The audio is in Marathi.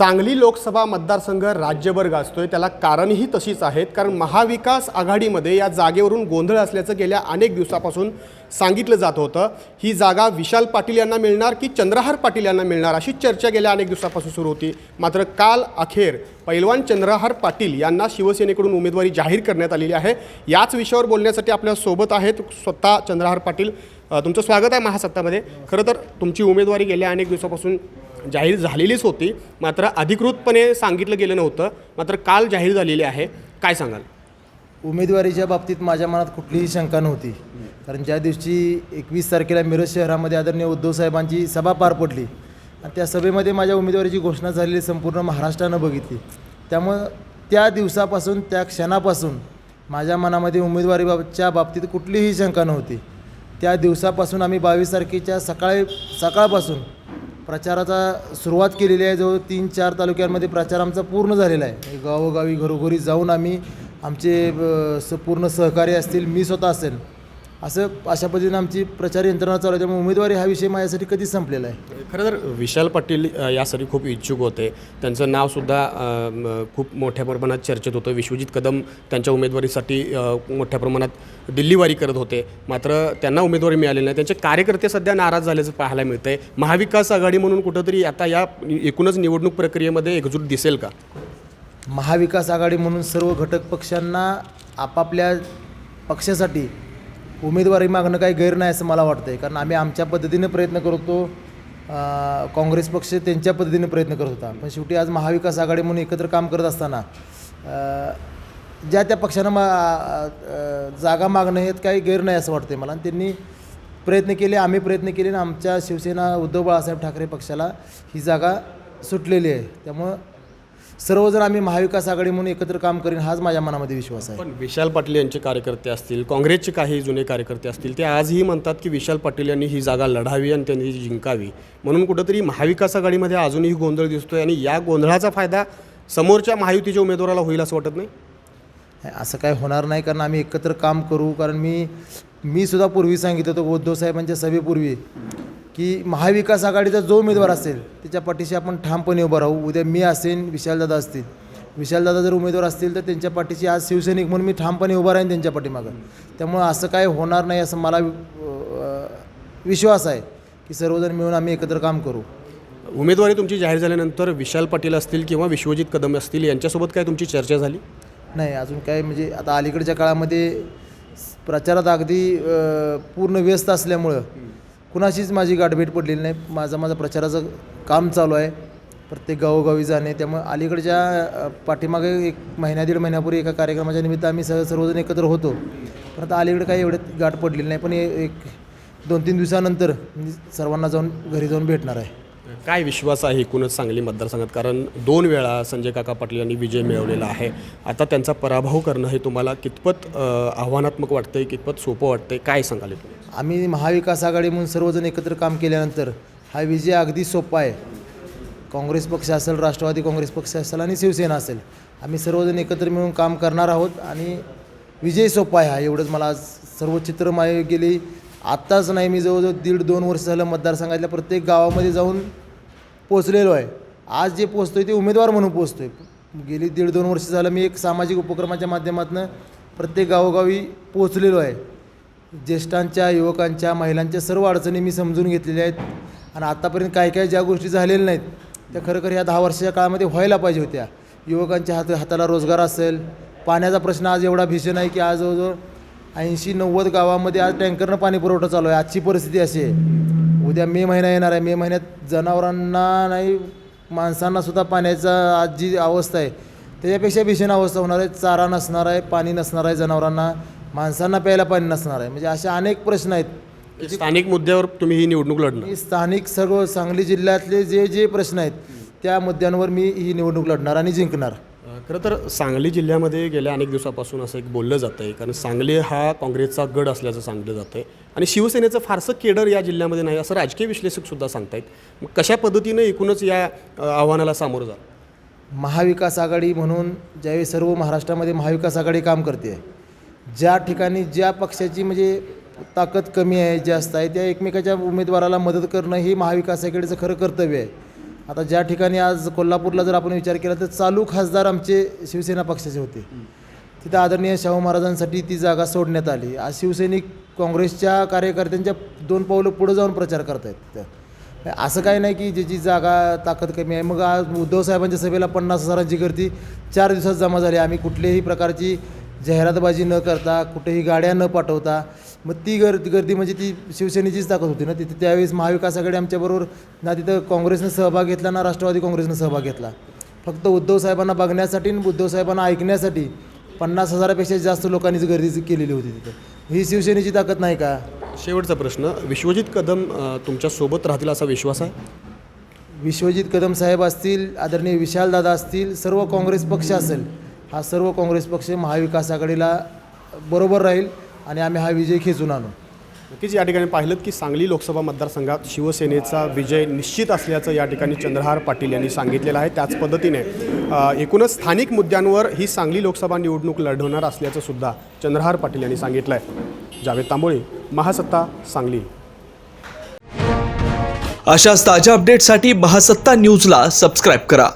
सांगली लोकसभा मतदारसंघ राज्यभर गाजतोय. त्याला कारणही तशीच आहेत. कारण महाविकास आघाडीमध्ये या जागेवरून गोंधळ असल्याचं गेल्या अनेक दिवसापासून सांगितलं जात होतं. ही जागा विशाल पाटील यांना मिळणार की चंद्रहार पाटील यांना मिळणार अशी चर्चा गेल्या अनेक दिवसापासून सुरू होती. मात्र काल अखेर पैलवान चंद्रहार पाटील यांना शिवसेनेकडून उमेदवारी जाहीर करण्यात आलेली आहे. याच विषयावर बोलण्यासाठी आपल्यासोबत आहेत स्वतः चंद्रहार पाटील. तुमचं स्वागत आहे महासत्तामध्ये. खरं तर तुमची उमेदवारी गेल्या अनेक दिवसापासून जाहीर झालेलीच होती. मात्र अधिकृतपणे सांगितलं गेलं नव्हतं. मात्र काल जाहीर झालेली आहे. काय सांगाल? उमेदवारीच्या बाबतीत माझ्या मनात कुठलीही शंका नव्हती. कारण ज्या दिवशी एकवीस तारखेला मिरज शहरामध्ये आदरणीय उद्धव साहेबांची सभा पार पडली आणि त्या सभेमध्ये माझ्या उमेदवारीची घोषणा झालेली संपूर्ण महाराष्ट्रानं बघितली. त्यामुळं त्या दिवसापासून त्या क्षणापासून माझ्या मनामध्ये उमेदवारीबाबतच्या बाबतीत कुठलीही शंका नव्हती. त्या दिवसापासून आम्ही बावीस तारखेच्या सकाळी सकाळपासून प्रचाराचा सुरुवात केलेली आहे. जवळ तीन चार तालुक्यांमध्ये प्रचार आमचा पूर्ण झालेला आहे. म्हणजे गावोगावी घरोघरी जाऊन आम्ही आमचे स पूर्ण सहकारी असतील मी स्वतः असेल. असं अशा पद्धतीने आमची प्रचार यंत्रणा चालू आहे. त्यामुळे उमेदवारी हा विषय माझ्यासाठी कधीच संपलेला आहे. खरं तर विशाल पाटील यासाठी खूप इच्छुक होते. त्यांचं नावसुद्धा खूप मोठ्या प्रमाणात चर्चेत होतं. विश्वजित कदम त्यांच्या उमेदवारीसाठी मोठ्या प्रमाणात दिल्लीवारी करत होते. मात्र त्यांना उमेदवारी मिळालेली नाही. त्यांचे कार्यकर्ते सध्या नाराज झाल्याचं पाहायला मिळतंय. महाविकास आघाडी म्हणून कुठंतरी आता या एकूणच निवडणूक प्रक्रियेमध्ये एकजूट दिसेल का? महाविकास आघाडी म्हणून सर्व घटक पक्षांना आपापल्या पक्षासाठी उमेदवारी मागणं काही गैर नाही असं मला वाटतं आहे कारण आम्ही आमच्या पद्धतीने प्रयत्न करतो काँग्रेस पक्ष त्यांच्या पद्धतीने प्रयत्न करत होता. पण शेवटी आज महाविकास आघाडी म्हणून एकत्र काम करत असताना ज्या त्या पक्षानं मा जागा मागणं हे काही गैर नाही असं वाटतं मला. आणि त्यांनी प्रयत्न केले आम्ही प्रयत्न केले आणि आमच्या शिवसेना उद्धव बाळासाहेब ठाकरे पक्षाला ही जागा सुटलेली आहे. त्यामुळं सर्वजण आम्ही महाविकास आघाडी म्हणून एकत्र काम करीन हाच माझ्या मनामध्ये विश्वास आहे. पण विशाल पाटील यांचे कार्यकर्ते असतील काँग्रेसचे काही जुने कार्यकर्ते असतील ते आजही म्हणतात की विशाल पाटील यांनी ही जागा लढावी आणि त्यांनी जिंकावी. म्हणून कुठंतरी महाविकास आघाडीमध्ये अजूनही गोंधळ दिसतोय आणि या गोंधळाचा फायदा समोरच्या महायुतीच्या उमेदवाराला होईल असं वाटत नाही? असं काय होणार नाही कारण आम्ही एकत्र काम करू कारण मी मी सुद्धा पूर्वी सांगितलं होतं उद्धव साहेबांच्या सभेपूर्वी की महाविकास आघाडीचा जो उमेदवार असेल त्याच्या पाठीशी आपण ठामपणे उभं राहू. उद्या मी असेन विशालदादा असतील. विशालदादा जर उमेदवार असतील तर त्यांच्या पाठीशी आज शिवसैनिक म्हणून मी ठामपणे उभा राहीन त्यांच्या पाठीमागं. त्यामुळं असं काय होणार नाही असं मला विश्वास आहे की सर्वजण मिळून आम्ही एकत्र काम करू. उमेदवारी तुमची जाहीर झाल्यानंतर विशाल पाटील असतील किंवा विश्वजित कदम असतील यांच्यासोबत काय तुमची चर्चा झाली? नाही अजून काय म्हणजे आता अलीकडच्या काळामध्ये प्रचारात अगदी पूर्ण व्यस्त असल्यामुळं कुणाशीच माझी गाठभेट पडलेली नाही. माझा माझा प्रचाराचं काम चालू आहे. प्रत्येक गावोगावी जाणे त्यामुळे अलीकडच्या पाठीमागे एक महिन्या दीड महिन्यापूर्वी एका कार्यक्रमाच्या निमित्त आम्ही सह सर्वजण एकत्र होतो. पण आता अलीकडे काही एवढे गाठ पडलेली नाही. पण एक दोन तीन दिवसानंतर मी सर्वांना जाऊन घरी जाऊन भेटणार आहे. काय विश्वास आहे एकूणच सांगली मतदारसंघात? कारण दोन वेळा संजय काका पाटील यांनी विजय मिळवलेला आहे. आता त्यांचा पराभव करणं हे तुम्हाला कितपत आव्हानात्मक वाटतंय कितपत सोपं वाटतंय? काय सांगाल तुम्ही आम्ही महाविकास आघाडी म्हणून सर्वजण एकत्र काम केल्यानंतर हा विजय अगदी सोपा आहे. काँग्रेस पक्ष असेल राष्ट्रवादी काँग्रेस पक्ष असेल आणि शिवसेना असेल आम्ही सर्वजण एकत्र मिळून काम करणार आहोत आणि विजय सोपा आहे हा एवढंच मला आज सर्व चित्र माय गेली. आत्ताच नाही मी जवळजवळ दीड दोन वर्ष झालं मतदारसंघातल्या प्रत्येक गावामध्ये जाऊन पोचलेलो आहे. आज जे पोचतो आहे ते उमेदवार म्हणून पोचतोय गेली दीड दोन वर्ष झालं मी एक सामाजिक उपक्रमाच्या माध्यमातून प्रत्येक गावोगावी पोचलेलो आहे. ज्येष्ठांच्या युवकांच्या महिलांच्या सर्व अडचणी मी समजून घेतलेल्या आहेत. आणि आत्तापर्यंत काय काय ज्या गोष्टी झालेल्या नाहीत त्या खरोखर ह्या दहा वर्षाच्या काळामध्ये व्हायला पाहिजे होत्या. युवकांच्या हात हाताला रोजगार असेल. पाण्याचा प्रश्न आज एवढा भीषण आहे की आज जवळजवळ ऐंशी नव्वद गावामध्ये आज टँकरनं पाणी पुरवठा चालू आहे. आजची परिस्थिती अशी आहे. उद्या मे महिना येणार आहे. मे महिन्यात जनावरांना नाही माणसांनासुद्धा पाण्याचा आज जी अवस्था आहे त्याच्यापेक्षा भीषण अवस्था होणार आहे. चारा नसणार आहे पाणी नसणार आहे जनावरांना. माणसांना प्यायला पाणी नसणार आहे. म्हणजे असे अनेक प्रश्न आहेत. स्थानिक मुद्द्यावर तुम्ही ही निवडणूक लढणार. मी स्थानिक सर्व सांगली जिल्ह्यातले जे जे प्रश्न आहेत त्या मुद्द्यांवर मी ही निवडणूक लढणार आणि जिंकणार. अ, खरं तर सांगली जिल्ह्यामध्ये गेल्या अनेक दिवसापासून असं एक बोललं जातं आहे कारण सांगली हा काँग्रेसचा गड असल्याचं सांगलं जातं आहे आणि शिवसेनेचं फारसं केडर या जिल्ह्यामध्ये नाही असं राजकीय विश्लेषक सुद्धा सांगतायत. मग कशा पद्धतीनं एकूणच या अ, आव्हानाला सामोरं जा महाविकास आघाडी म्हणून ज्यावेळी सर्व महाराष्ट्रामध्ये महाविकास आघाडी काम करते ज्या ठिकाणी ज्या पक्षाची म्हणजे ताकद कमी आहे जास्त आहे त्या एकमेकाच्या उमेदवाराला मदत करणं ही महाविकास आघाडीचं खरं कर्तव्य आहे. आता ज्या ठिकाणी आज कोल्हापूरला जर आपण विचार केला तर चालू खासदार आमचे शिवसेना पक्षाचे होते. तिथं आदरणीय शाहू महाराजांसाठी ती जागा सोडण्यात आली. आज शिवसैनिक काँग्रेसच्या कार्यकर्त्यांच्या दोन पावलं पुढे जाऊन प्रचार करतायत तिथं. असं काही नाही की ज्याची जागा ताकद कमी आहे. मग आज उद्धव साहेबांच्या सभेला पन्नास हजारांची गर्दी चार दिवसात जमा झाली. आम्ही कुठल्याही प्रकारची जाहिरातबाजी न करता कुठेही गाड्या न पाठवता मग ती गर्दी गर्दी म्हणजे ती शिवसेनेचीच ताकद होती ना? तिथे त्यावेळेस महाविकास आघाडी आमच्याबरोबर ना तिथं काँग्रेसनं सहभाग घेतला ना राष्ट्रवादी काँग्रेसनं सहभाग घेतला. फक्त उद्धव साहेबांना बघण्यासाठी आणि उद्धव साहेबांना ऐकण्यासाठी पन्नास हजारापेक्षा जास्त लोकांनीच गर्दी केलेली होती तिथं. ही शिवसेनेची ताकद नाही का? शेवटचा प्रश्न विश्वजित कदम तुमच्यासोबत राहतील असा विश्वास आहे? विश्वजित कदम साहेब असतील आदरणीय विशालदादा असतील सर्व काँग्रेस पक्ष असेल हा सर्व काँग्रेस पक्ष महाविकास आघाडीला बरोबर राहील आणि आम्ही हा विजय खेचून आणू. नक्कीच या ठिकाणी पाहिलं की सांगली लोकसभा मतदारसंघात शिवसेनेचा विजय निश्चित असल्याचं या ठिकाणी चंद्रहार पाटील यांनी सांगितलेलं आहे. त्याच पद्धतीने एकूणच स्थानिक मुद्द्यांवर ही सांगली लोकसभा निवडणूक लढवणार असल्याचं सुद्धा चंद्रहार पाटील यांनी सांगितलं आहे जावेद तांबोळे महासत्ता सांगली. अशाच ताज्या अपडेटसाठी महासत्ता न्यूजला सबस्क्राईब करा.